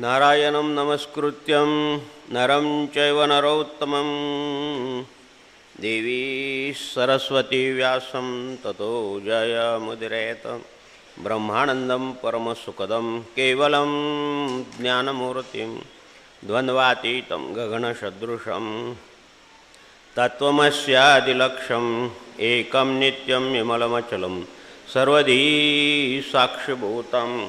नारायणं नमस्कृत्यं नरं चैव नरोत्तमं। देवी सरस्वतीव्यासं ततो जयमुदिरेत। ब्रह्मानन्दं परमसुखदं केवलं ज्ञानमूर्तिं। द्वन्द्वातीतं गगनसदृशं। तत्त्वमस्यादिलक्ष्यम् एकं नित्यं विमलमचलं। सर्वधी साक्षिभूतम्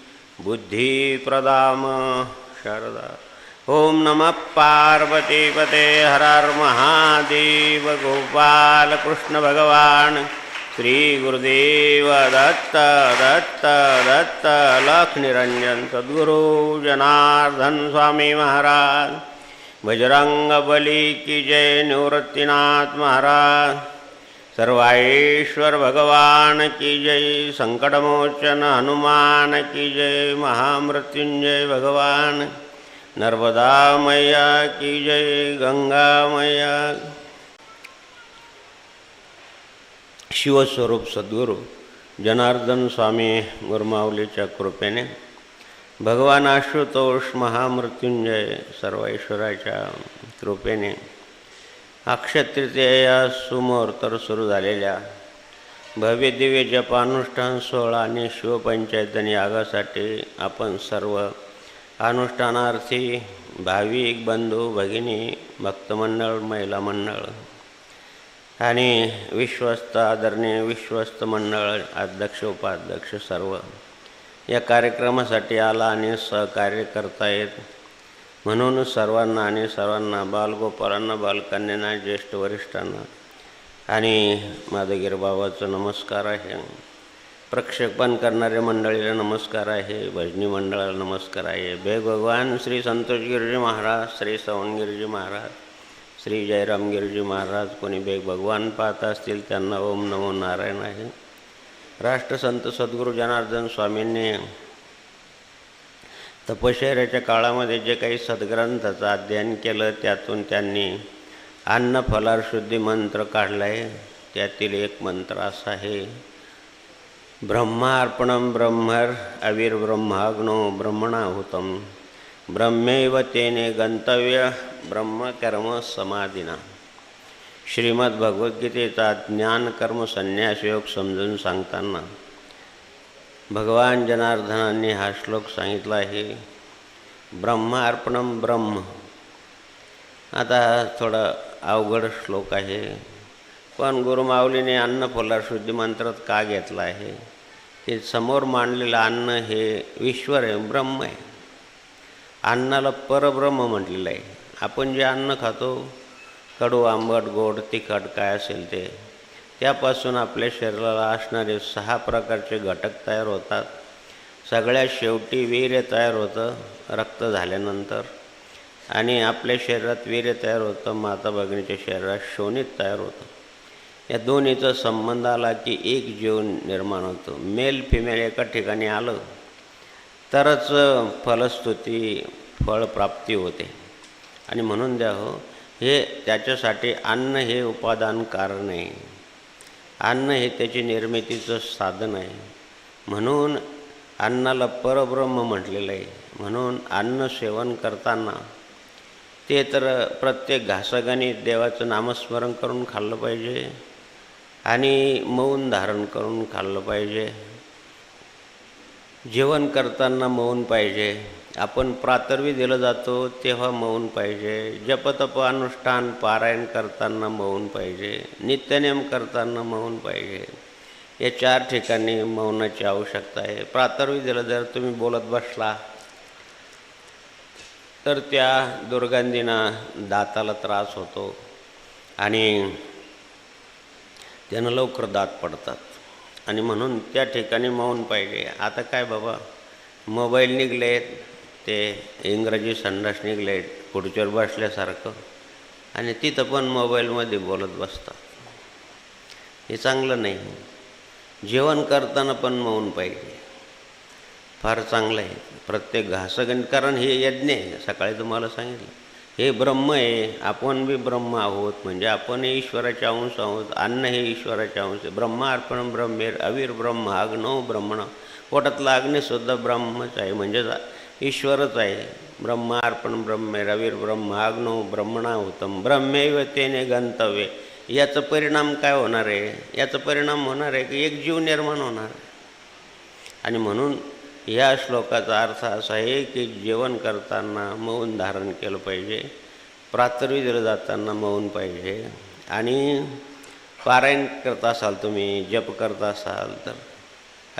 बुद्धिप्रदाम। शारदा। ॐ नमः पार्वतीपते हरार महादेव गोपालकृष्णभगवान् श्रीगुरुदेव दत्त दत्त दत्त लक्ष्मीरंजन सद्गुरु जनार्दन स्वामी महाराज। बजरंगबली की जय निवृत्तीनाथ महाराज। सर्वाईश्वर भगवान की जय संकटमोचन हनुमान की जय महामृत्युंजय भगवान नर्मदा मैया की जय गंगा मैया। शिवस्वरूप सद्गुरू जनार्दन स्वामी गुरमावलीच्या कृपेने भगवान आशुतोष महामृत्युंजय सर्वेश्वराच्या कृपेने अक्षतृतीया सुमुहूर्तर सुरू झालेल्या भव्य दिव्य जपानुष्ठान सोहळा आणि शिवपंचायतनी यागासाठी आपण सर्व अनुष्ठानार्थी भाविक बंधू भगिनी भक्तमंडळ महिला मंडळ आणि विश्वस्त आदरणीय विश्वस्त मंडळ अध्यक्ष उपाध्यक्ष सर्व या कार्यक्रमासाठी आला आणि सहकार्य करता येत म्हणून सर्वांना आणि सर्वांना बालगोपालांना बालकन्यांना ज्येष्ठ वरिष्ठांना आणि माधगीर बाबाचं नमस्कार आहे. प्रक्षेपण करणाऱ्या मंडळीला नमस्कार आहे भजनी मंडळाला नमस्कार आहे. बे भगवान श्री संतोष गिरजी महाराज श्री सवनगिरजी महाराज श्री जयराम गिरजी महाराज. कोणी बेग भगवान पाहत असतील त्यांना ओम नमो नारायण आहे. राष्ट्रसंत सद्गुरू जनार्दन स्वामींनी तपश्चर्याच्या काळामध्ये जे काही सद्ग्रंथाचं अध्ययन केलं त्यातून त्यांनी अन्न फलारशुद्धी मंत्र काढला आहे त्यातील एक मंत्र असा आहे ब्रह्मार्पणं ब्रह्मर अविर्ब्रह्माग्नो ब्रह्मणाहुतं। ब्रह्मैव तेने गंतव्य ब्रह्मकर्म समाधीना। श्रीमद्भगवद्गीतेचा ज्ञानकर्म ज्ञान कर्म संन्यास योग समजून सांगताना भगवान जनार्दनांनी हा श्लोक सांगितला आहे. ब्रह्मार्पणम ब्रह्म. आता थोडा अवघड श्लोक आहे. पण गुरुमाऊलीने अन्न फुलार शुद्धी मंत्रात का घेतला आहे? ते समोर मांडलेलं अन्न हे ईश्वर आहे ब्रह्म आहे. अन्नाला परब्रह्म म्हटलेलं आहे. आपण जे अन्न खातो कडू आंबट गोड तिखट काय असेल ते त्यापासून आपल्या शरीराला असणारे सहा प्रकारचे घटक तयार होतात. सगळ्यात शेवटी वीर्य तयार होतं रक्त झाल्यानंतर. आणि आपल्या शरीरात वीर्य तयार होतं माता भगिनीच्या शरीरात शोणित तयार होतं. या दोन्हीचा संबंध आला की एक जीव निर्माण होतो. मेल फिमेल एका ठिकाणी आलं तरच फलस्तुती फळप्राप्ती होते. आणि म्हणून द्या हो हे त्याच्यासाठी अन्न हे उपादान कारण आहे. अन्न हे त्याची निर्मितीचं साधन आहे. म्हणून अन्नाला परब्रह्म म्हटलेलं आहे. म्हणून अन्न सेवन करताना ते तर प्रत्येक घासगानी देवाचं नामस्मरण करून खाल्लं पाहिजे आणि मौन धारण करून खाल्लं पाहिजे. जेवण करताना मौन पाहिजे. आपण प्रातर्वी दिलं जातो तेव्हा मौन पाहिजे. जपतप अनुष्ठान पारायण करताना मौन पाहिजे. नित्यनेम करताना मौन पाहिजे. या चार ठिकाणी मौनाची आवश्यकता आहे. प्रातर्वी दिलं जर तुम्ही बोलत बसला तर त्या दुर्गंधीनं दाताला त्रास होतो आणि त्यानं लवकर दात पडतात. आणि म्हणून त्या ठिकाणी मौन पाहिजे. आता काय बाबा मोबाईल निघलेत ते इंग्रजी संडास निघले खुर्चीवर बसल्यासारखं. आणि तिथं पण मोबाईलमध्ये बोलत बसतात. हे चांगलं नाही. जेवण करताना पण मौन पाहिजे. फार चांगलं आहे. प्रत्येक घासगण कारण हे यज्ञ आहे. सकाळी तुम्हाला सांगितलं. हे ब्रह्म आहे. आपण बी ब्रह्म आहोत. म्हणजे आपण ईश्वराचे अंश आहोत. अन्न हे ईश्वराचे अंश आहे. ब्रह्म अर्पण ब्रह्मेर अवीर ब्रह्म अग्नो ब्रह्मण. पोटातला अग्निसुद्धा ब्रह्मच आहे. म्हणजे ईश्वरच आहे. ब्रह्म अर्पण रवीर ब्रह्माग्नो ब्रह्म ब्रह्मणा होतम. ब्रह्मेव तेने गंतव्य. याचा परिणाम काय होणार आहे? याचा परिणाम होणार आहे की एक जीव निर्माण होणार. आणि म्हणून या श्लोकाचा अर्थ असा आहे की जेवण करताना मौन धारण केलं पाहिजे. प्रातर्विधीला जाताना मौन पाहिजे. आणि पारायण करत असाल तुम्ही जप करत असाल तर.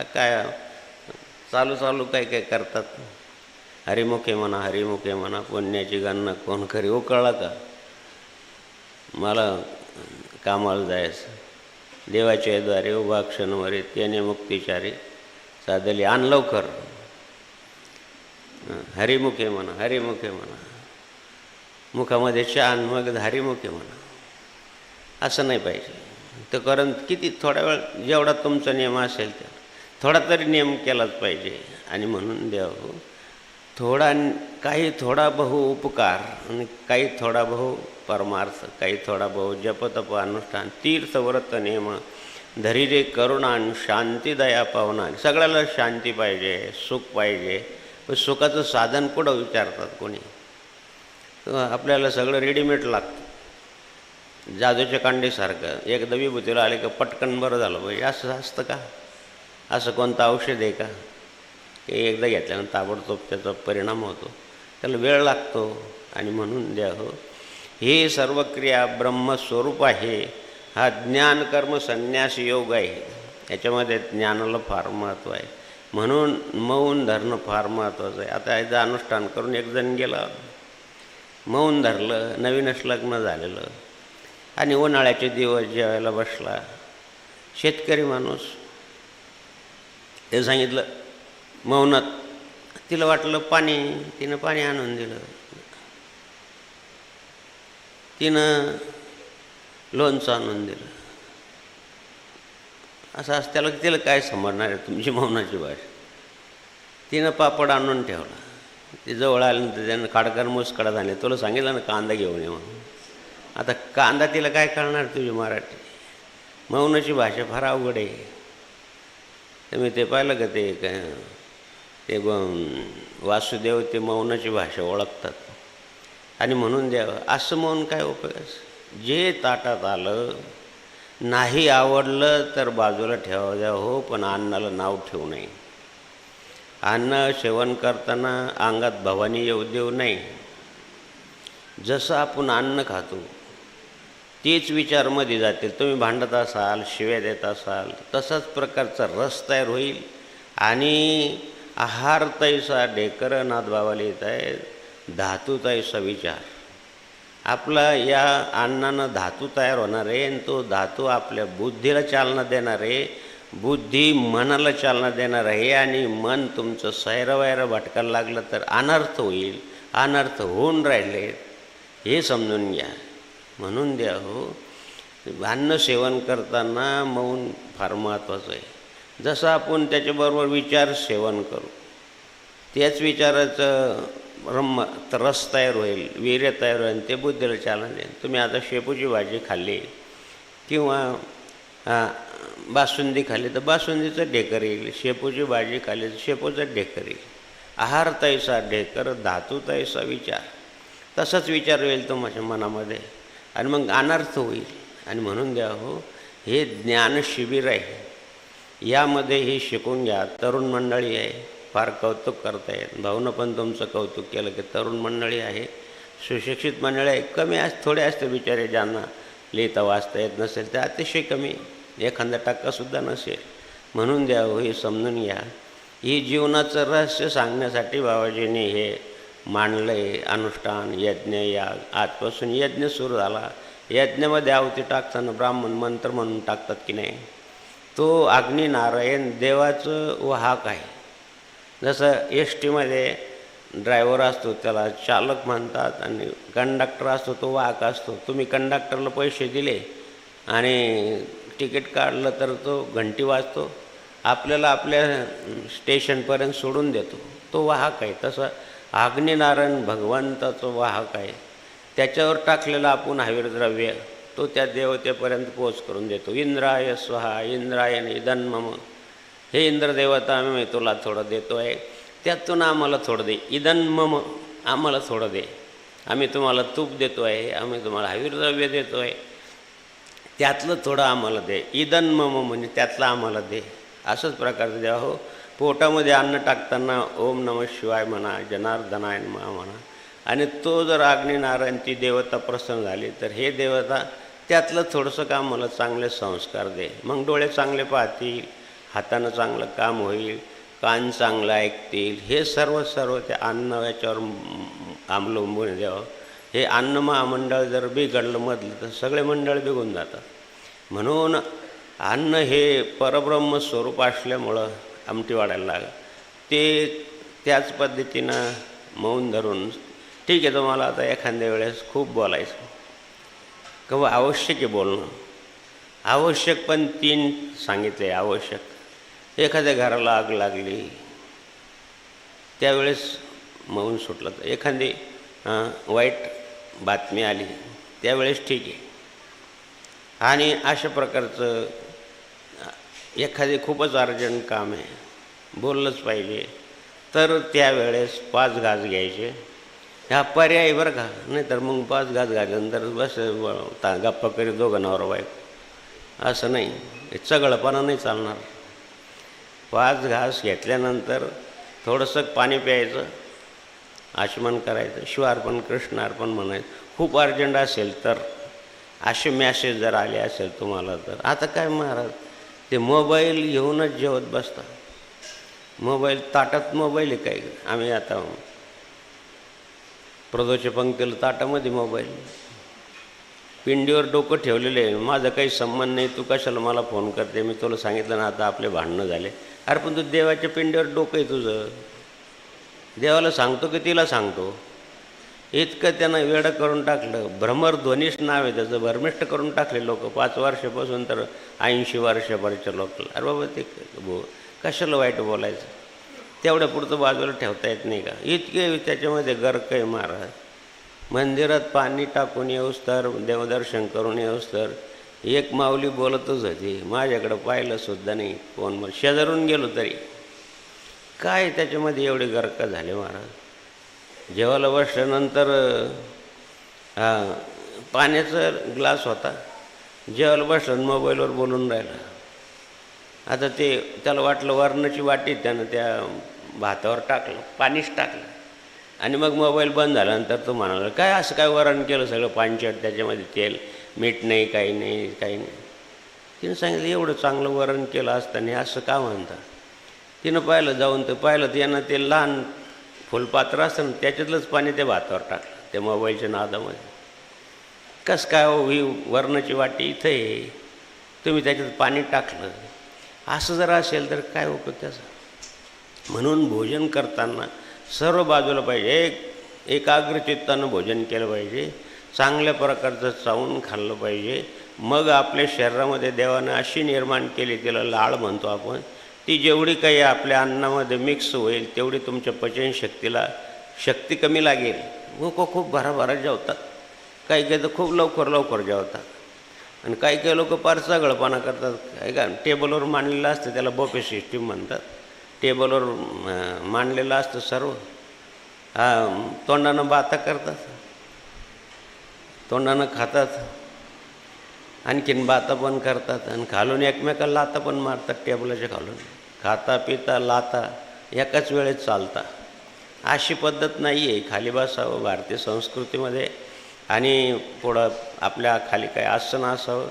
काय चालू चालू काय काय करतात? हरिमुखे म्हणा हरिमुखे म्हणा पुण्याची गणना कोण खरी उकळला हो, का? मला कामाला जायचं. देवाच्या द्वारे उभा क्षणवरे त्याने मुक्तिचारी साधली. आण लवकर. हरिमुखे म्हणा हरिमुखे म्हणा. मुखामध्ये शान मग हरिमुखे म्हणा. असं नाही पाहिजे. तर कारण किती थोडा वेळ जेवढा तुमचा नियम असेल त्या थोडा तरी नियम केलाच पाहिजे. आणि म्हणून देव थोडा काही थोडा बहु उपकार आणि काही थोडा बहु परमार्थ काही थोडा बहु जपतप अनुष्ठान तीर्थव्रत नियम धैर्य करुणा शांतीदया पावना. सगळ्याला शांती पाहिजे सुख पाहिजे. पण सुखाचं साधन कुठं विचारतात कोणी? आपल्याला सगळं रेडीमेड लागतं. जादूच्या कांडीसारखं. एकदा विभूतीला आले का पटकन बरं झालं. पाहिजे असं असतं का? असं कोणतं औषध आहे का? हे एकदा घेतल्यानं ताबडतोब त्याचा परिणाम होतो. त्याला वेळ लागतो आणि म्हणून द्या हो. हे सर्व क्रिया ब्रह्मस्वरूप आहे. हा ज्ञान कर्म संन्यास योग आहे. याच्यामध्ये ज्ञानाला फार महत्त्व आहे. म्हणून मौन धरणं फार महत्त्वाचं आहे. आता याचं अनुष्ठान करून एक जण गेला. मौन धरलं नवीनच लग्न झालेलं. आणि उन्हाळ्याचे दिवस जेवायला बसला. शेतकरी माणूस. ते सांगितलं मौनात. तिला वाटलं पाणी तिनं पाणी आणून दिलं. तिनं लोणचं आणून दिलं. असं असं त्याला तिला काय समजणार आहे तुमची मौनाची भाषा? तिनं पापड आणून ठेवला. ते जवळ आल्यानंतर त्यानं खाडकर मुसकडा झाले. तुला सांगितलं ना कांदा घेऊन ये म्हणून. आता कांदा तिला काय कळणार तुझी मराठी? मौनाची भाषा फार अवघड आहे. तर मी ते पाहिलं का ते काय? ते वासुदेव ते मौनाची भाषा ओळखतात. आणि म्हणून द्यावं असं मौन काय उपयोग? जे ताटात आलं नाही आवडलं तर बाजूला ठेवा द्या हो पण अन्नाला नाव ठेवू नये. अन्न सेवन करताना अंगात भवानी येऊ देऊ नाही जसं आपण अन्न खातो तेच विचारमध्ये जातील तुम्ही भांडत असाल शिव्या देत असाल तसाच प्रकारचा रस तयार होईल. आणि आहार तैसा ढेकर नादबावाला येत आहे धातू तैसा विचार. आपला या अन्नानं धातू तयार होणार आहे आणि तो धातू आपल्या बुद्धीला चालना देणार आहे बुद्धी मनाला चालना देणार आहे आणि मन तुमचं सैरवैरं भटकायला लागलं तर अनर्थ होईल अनर्थ होऊन राहिले. हे समजून घ्या. म्हणून द्या हो. अन्न सेवन करताना मौन फार महत्त्वाचं आहे. जसं आपण त्याच्याबरोबर विचार सेवन करू त्याच विचाराचं ब्रह्म रस तयार होईल वीर्य तयार होईल ते बुद्धीला चालना देईल. तुम्ही आता शेपूची भाजी खाल्ली किंवा बासुंदी खाल्ली तर बासुंदीचं ढेकर येईल. शेपूची भाजी खाल्ली तर शेपूचं ढेकर येईल. आहार तैसा ढेकर धातू तैसा विचार. तसाच विचार होईल तो माझ्या मनामध्ये. आणि मग अनर्थ होईल. आणि म्हणून द्या हो हे ज्ञान शिबिर आहे. यामध्ये हे शिकून घ्या. तरुण मंडळी आहे. फार कौतुक करतायत भाऊनं पण तुमचं कौतुक केलं की तरुण मंडळी आहे. सुशिक्षित मंडळी आहे. कमी अस थोडे असते बिचारे ज्यांना लिहिता वाचता येत नसेल ते अतिशय कमी. एखादा टक्कासुद्धा नसेल. म्हणून द्यावं हो, हे समजून घ्या. ही जीवनाचं रहस्य सांगण्यासाठी बाबाजींनी हे मांडलं आहे अनुष्ठान यज्ञ. याग आजपासून यज्ञ सुरू झाला. यज्ञामध्ये आवती टाकताना ब्राह्मण मंत्र म्हणून टाकतात की नाही? तो अग्निनारायण देवाचं वाहक आहे. जसं एस टीमध्ये ड्रायव्हर असतो त्याला चालक म्हणतात आणि कंडक्टर असतो तो वाहक असतो. तुम्ही कंडक्टरला पैसे दिले आणि तिकीट काढलं तर तो घंटी वाजतो. आपल्याला आपल्या स्टेशनपर्यंत सोडून देतो. तो वाहक आहे. तसं अग्निनारायण भगवंताचं वाहक आहे. त्याच्यावर टाकलेलं आपण हवीरद्रव्य तो त्या देवतेपर्यंत पोच करून देतो. इंद्राय स्वहा इंद्राय निधन मम. हे इंद्रदेवता आम्ही तुला थोडं देतो आहे त्यातून आम्हाला थोडं दे. इदन मम आम्हाला थोडं दे. आम्ही तुम्हाला तूप देतो आहे आम्ही तुम्हाला हवीरद्रव्य देतो आहे त्यातलं थोडं आम्हाला दे. इदन मम म्हणजे त्यातलं आम्हाला दे. असंच प्रकारचं द्या. हो पोटामध्ये अन्न टाकताना ओम नम शिवाय म्हणा जनार्दनाय म्हणा. आणि तो जर अग्निनारायण ती देवता प्रसन्न झाली तर हे देवता त्यातलं थोडंसं काम मला चांगले संस्कार दे. मग डोळे चांगले पाहतील हातानं चांगलं काम होईल कान चांगलं ऐकतील. हे सर्व सर्व ते अन्न याच्यावर अवलंबून द्यावं हे अन्न महामंडळ जर बिघडलं मधलं तर सगळे मंडळ बिघून जातात. म्हणून अन्न हे परब्रह्म स्वरूप असल्यामुळं आमटी वाढायला लागलं ते त्याच पद्धतीनं मौन धरून ठीक आहे तुम्हाला आता एखाद्या वेळेस खूप बोलायचं. किंवा आवश्यक आहे बोलणं. आवश्यक पण तीन सांगितले आवश्यक. एखाद्या घराला आग लागली त्यावेळेस मौन सुटलं. तर एखादी वाईट बातमी आली त्यावेळेस ठीक आहे. आणि अशा प्रकारचं एखादे खूपच अर्जंट काम आहे बोललंच पाहिजे. तर त्यावेळेस पाच घास घ्यायचे. ह्या पर्याय बरं का? नाही तर मग पाच घास घातल्यानंतर बस ता गप्पा करीत दोघं नवरा बायको. असं नाही. हे चगळपणा नाही चालणार. पाच घास घेतल्यानंतर थोडंसं पाणी प्यायचं आचमन करायचं शिवार्पण कृष्णार्पण म्हणायचं. खूप अर्जंट असेल तर असे मॅसेज जर आले असेल तुम्हाला तर. आता काय महाराज? ते मोबाईल घेऊनच जेवत बसता. मोबाईल ताटात मोबाईल आहे काय? आम्ही आता प्रदोच्या पंक्तीला ताटामध्ये मोबाईल. पिंडीवर डोकं ठेवलेलं आहे. माझा काही संबंध नाही. तू कशाला मला फोन करते? मी तुला सांगितलं ना आता आपले भांडणं झाले. अरे पण तू देवाच्या पिंडीवर डोकं आहे तुझं. देवाला सांगतो की तिला सांगतो. इतकं त्यानं वेडं करून टाकलं. भ्रमरध्वनीच नाव आहे त्याचं. भ्रमिष्ठ करून टाकले लोक. पाच वर्षापासून तर ऐंशी वर्षापर्यंत लोक. अरे बाबा ते बो कशाला वाईट बोलायचं? तेवढ्या पुढचं बाजूला ठेवता येत नाही का? इतके त्याच्यामध्ये गर्क आहे महाराज. मंदिरात पाणी टाकून येऊस तर देवदर्शन करून येऊस तर एक माऊली बोलतच होती माझ्याकडं पाहिलंसुद्धा नाही कोण मग शेजारून गेलो तरी. काय त्याच्यामध्ये एवढे गर्क झाले महाराज? जेवायला बसल्यानंतर हां पाण्याचा ग्लास होता. जेवायला बसलं मोबाईलवर बोलून राहिलं. आता ते त्याला वाटलं वरणाची वाटी त्यानं त्या भातावर टाकलं पाणीच टाकलं. आणि मग मोबाईल बंद झाल्यानंतर तो म्हणाला काय असं काय वरण केलं सगळं पाणचट त्याच्यामध्ये तेल मीठ नाही काही नाही काही नाही. तिनं सांगितलं एवढं चांगलं वरण केलं असताना असं का म्हणतात तिनं पाहिलं जाऊन तर पाहिलं तर यांना ते लहान फुलपात्र असतं ना त्याच्यातलंच पाणी त्या भातावर टाकलं त्या मोबाईलच्या नादामध्ये. कसं काय हो ही वरणाची वाटी इथं आहे. तुम्ही त्याच्यात पाणी टाकलं. असं जर असेल तर काय उपयोग त्याचा? म्हणून भोजन करताना सर्व बाजूला पाहिजे. एक एकाग्रचित्तानं भोजन केलं पाहिजे. चांगल्या प्रकारचं चावून खाल्लं पाहिजे. मग आपल्या शरीरामध्ये देवानं अशी निर्माण केली तिला लाळ म्हणतो आपण ती जेवढी काही आपल्या अन्नामध्ये मिक्स होईल तेवढी तुमच्या पचनशक्तीला शक्ती कमी लागेल. लोक खूप भराभरा जेवतात. काही काही तर खूप लवकर लवकर जेवतात. आणि काही काही लोक फार सगळंपणा करतात. काय का टेबलवर मांडलेलं असतं त्याला बफे सिस्टीम म्हणतात. टेबलवर मांडलेलं असतं सर्व. हा तोंडानं बाता करतात. तोंडानं खातात. आणखीन बाता पण करतात. आणि खालून एकमेकाला लाता पण मारतात टेबलाच्या खालून. खाता पिता लाता एकाच वेळेत चालता. अशी पद्धत नाही आहे. खाली बसावं भारतीय संस्कृतीमध्ये. आणि पुढं आपल्या खाली काय आसन असावं.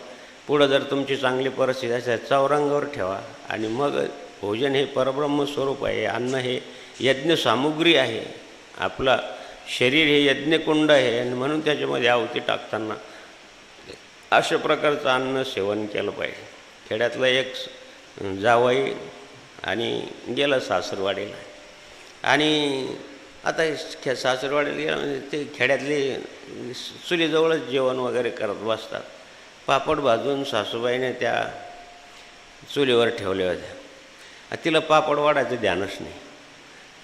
पुढं जर तुमची चांगली परिस्थिती असेल चौरंगावर ठेवा. आणि मग भोजन हे परब्रह्म स्वरूप आहे अन्न हे यज्ञ सामुग्री आहे. आपलं शरीर हे यज्ञकुंड आहे आणि म्हणून त्याच्यामध्ये आहुती टाकताना अशा प्रकारचं अन्न सेवन केलं पाहिजे. खेड्यातलं एक जावई आणि गेलं सासरवाडीला. आणि आता खे सासरवाडीला गेलं म्हणजे ते खेड्यातले चुलीजवळच जेवण वगैरे करत बसतात. पापड भाजून सासूबाईने त्या चुलीवर ठेवल्या होत्या. तिला पापड वाढायचं ध्यानच नाही.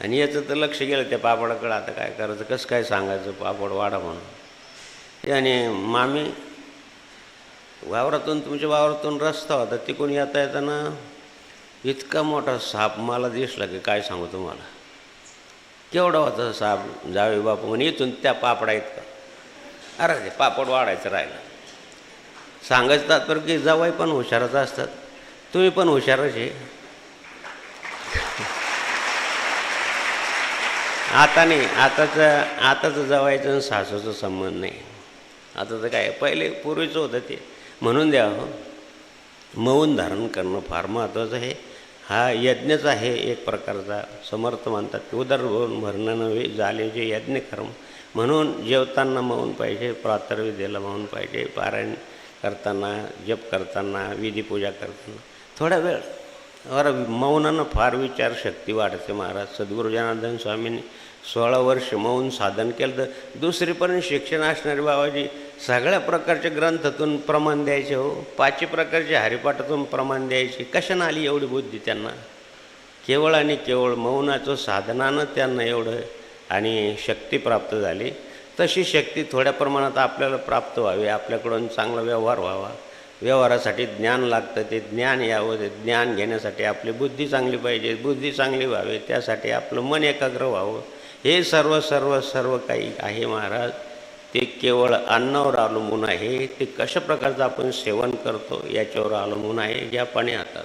आणि याचं तर लक्ष गेलं त्या पापडाकडं आता काय करायचं कसं काय सांगायचं पापड वाढा म्हणून. आणि मामी वावरातून तुमच्या वावरातून रस्ता होता तिकून येता येताना इतका मोठा साप मला दिसला की काय सांगू तुम्हाला. केवढा होता साप जावे बापू म्हणे इथून त्या पापडा इतका. अरे ते पापड वाढायचं राहिलं. सांगायचं तात्पर्य की जावाई पण हुशारच असतात तुम्ही पण हुशारच आहे. आता नाही आताचं आताचं जवायचं आणि सासूचं संबंध नाही. आता तर काय पहिले पूर्वीचं होतं ते. म्हणून द्या हो. मौन धारण करणं फार महत्त्वाचं आहे. हा यज्ञच आहे एक प्रकारचा. समर्थ मानतात उदरभवन भरणं नव्हे झाले जे यज्ञ कर्म. म्हणून जेवताना मौन पाहिजे प्रातर्विद्येला मौन पाहिजे पारायण करताना जप करताना विधीपूजा करताना. थोडा वेळ बरं मौनानं फार विचारशक्ती वाढते महाराज. सद्गुरू जनार्दन स्वामींनी सोळा वर्ष मौन साधन केलं. तर दुसरीपर्यंत शिक्षण असणारे बाबाजी सगळ्या प्रकारच्या ग्रंथातून प्रमाण द्यायचे हो. पाचही प्रकारच्या हरिपाठातून प्रमाण द्यायचे. कशानं आली एवढी बुद्धी त्यांना? केवळ आणि केवळ मौनाचं साधनानं त्यांना एवढं आणि शक्ती प्राप्त झाली. तशी शक्ती थोड्या प्रमाणात आपल्याला प्राप्त व्हावी. आपल्याकडून चांगला व्यवहार व्हावा. व्यवहारासाठी ज्ञान लागतं ते ज्ञान यावं ते ज्ञान घेण्यासाठी आपली बुद्धी चांगली पाहिजे बुद्धी चांगली व्हावी त्यासाठी आपलं मन एकाग्र व्हावं. हे सर्व सर्व सर्व काही आहे महाराज. ते केवळ अन्नावर अवलंबून आहे. ते कशा प्रकारचं आपण सेवन करतो याच्यावर अवलंबून आहे या पाणी हातात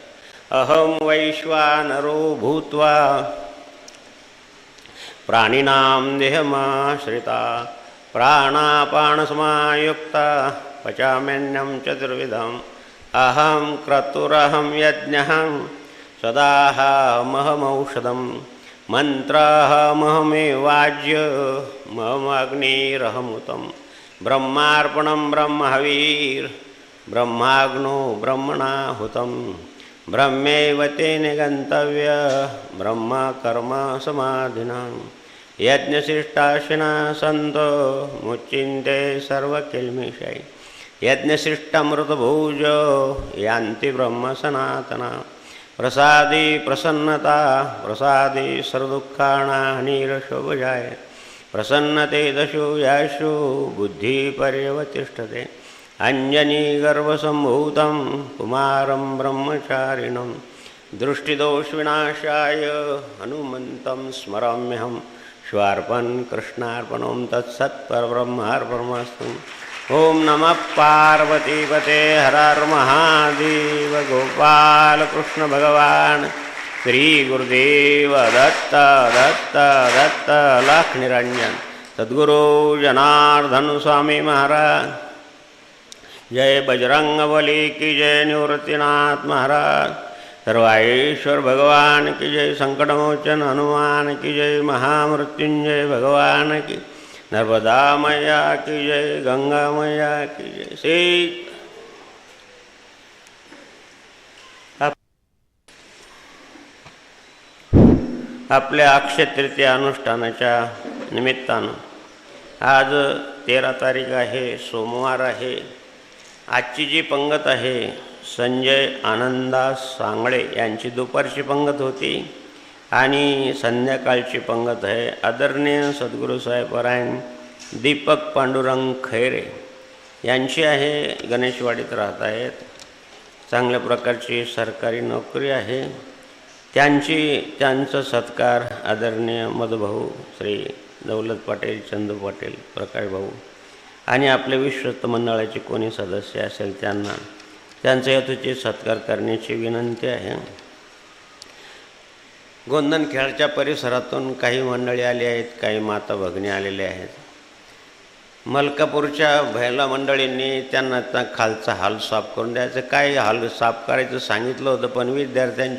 अहम वैश्वानरो भूत्वा प्राणिनां देहमाश्रिता प्राणापानसमायुक्ता पचाम्यन्नं चतुर्विधम्। अहं क्रतुरहं यज्ञः सदाहमहमौषधं मन्त्राहमहमेवाज्य महमग्निरहमुतं ब्रह्मार्पणं ब्रह्महवीर्, ब्रह्माग्नो ब्रह्मणाहुतं ब्रह्मैव तेन गन्तव्य ब्रह्मकर्म समाधिनां यज्ञशिष्टाशिना सन्तो मुच्चिन्ते सर्वकिल्मिषै। यज्ञशिष्टमृतभुज यान्ति ब्रह्मसनातना प्रसादी प्रसन्नता प्रसादी सर्वदुःखाणानिरशोभजाय प्रसन्नते दशो याशो बुद्धिपर्यवतिष्ठते अञ्जनीगर्भसम्भूतं कुमारं ब्रह्मचारिणं। दृष्टिदोषविनाशाय हनुमन्तं स्मराम्यहं। श्वार्पन् कृष्णार्पणं तत्सत्परब्रह्मार्पणमस्तु। ॐ नमः पार्वतीपते हरार महादेव गोपालकृष्ण भगवान्। श्रीगुरुदेव दत्त दत्त दत्त, लाख निरंजन। सद्गुरू जनार्दन स्वामी महाराज। जय बजरंगबली की जय निवृत्तीनाथ महाराज। सर्वाईश्वर भगवान की जय संकटमोचन हनुमान की जय महामृत्युंजय भगवान की नर्मदा मैया की जय गंगा मैया की जय श्री आपल्या अक्षय तृतीया अनुष्ठानाच्या निमित्तानं आज तेरा तारीख आहे सोमवार आहे. आजची जी पंगत आहे संजय आनंदा सांगळे यांची दुपारची पंगत होती. आणि संध्याकाळची पंगत आहे. आदरणीय सद्गुरू साहेबरायन दीपक पांडुरंग खैरे यांची आहे गणेशवाडीत राहत आहेत. चांगल्या प्रकारची सरकारी नोकरी आहे. त्यांची त्यांचा सत्कार आदरणीय मधुभाऊ श्री दौलत पाटील चंदू पाटील प्रकाश भाऊ आणि आपल्या विश्वस्त मंडळाचे कोणी सदस्य असेल त्यांना त्यांचा यथोचित सत्कार करण्याची विनंती आहे. गोंदनखेळच्या परिसरातून काही मंडळी आली आहेत काही माता भगिनी आलेले आहेत. मलकापूरच्या भैला मंडळींनी त्यांना त्या खालचा हाल साफ करून द्यायचं. काय हाल साफ करायचं सांगितलं होतं पण विद्यार्थ्यांची